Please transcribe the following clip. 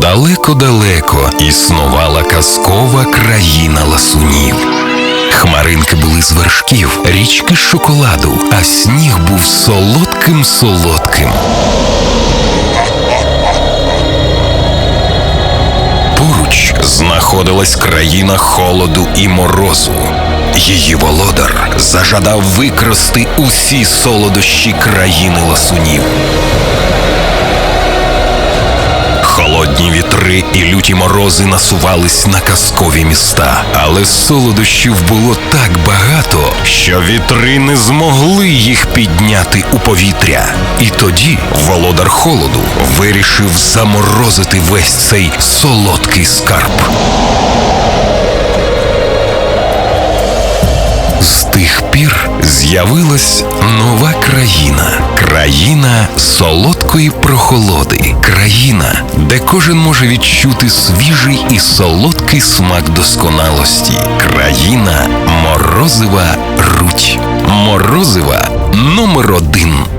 Далеко-далеко існувала казкова країна ласунів. Хмаринки були з вершків, річки з шоколаду, а сніг був солодким солодким. Поруч знаходилась країна холоду і морозу. Її володар зажадав викрасти усі солодощі країни ласунів. Холодні вітри і люті морози насувались на казкові міста, але солодощів було так багато, що вітри не змогли їх підняти у повітря. І тоді володар холоду вирішив заморозити весь цей солодкий скарб. З тих пір з'явилась нова країна, країна солодкої прохолоди, країна, де кожен може відчути свіжий і солодкий смак досконалості. Країна морозива руть. Морозива номер один.